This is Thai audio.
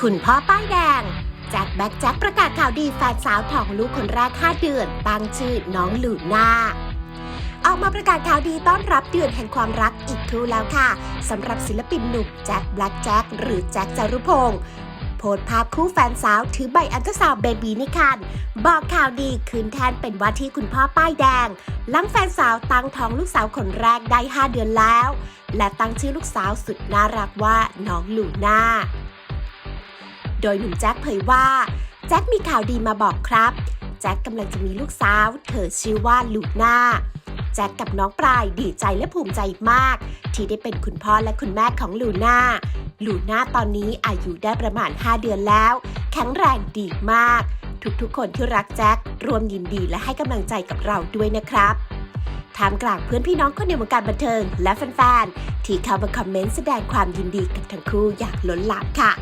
คุณพ่อป้ายแดงแจ็คแบ็กแจ็คประกาศข่าวดีแฟนสาวท้องลูกคนแรก5เดือนตั้งชื่อน้องลูน่าออกมาประกาศข่าวดีต้อนรับเดือนแห่งความรักอีกครู่แล้วค่ะสำหรับศิลปินหนุ่มแจ็คแบล็กแจ็คหรือแจ็คจารุพงศ์โพสภาพคู่แฟนสาวถือใบอันตราซาวด์เบบีในคันบอกข่าวดีคืนแทนเป็นว่าที่คุณพ่อป้ายแดง หลังแฟนสาวตั้งท้องลูกสาวคนแรกได้ 5 เดือนแล้ว และตั้งชื่อลูกสาวสุดน่ารักว่าน้องลูน่า โดยหนุ่มแจ็คเผยว่า แจ็คมีข่าวดีมาบอกครับ แจ็คกำลังจะมีลูกสาว เธอชื่อว่าลูน่าแจ็คกับน้องปลายดีใจและภูมิใจมาก ที่ได้เป็นคุณพ่อและคุณแม่ของลูน่า ลูน่าตอนนี้อายุได้ประมาณ 5 เดือนแล้ว แข็งแรงดีมาก ทุกๆ คนที่รักแจ็ครวมยินดีและให้กำลังใจกับเราด้วยนะครับทามกลางเพื่อนพี่น้องคนในวงการบันเทิง และแฟนๆที่เข้ามาคอมเมนต์แสดงความยินดีกับทั้งคู่อย่างล้นหลามค่ะ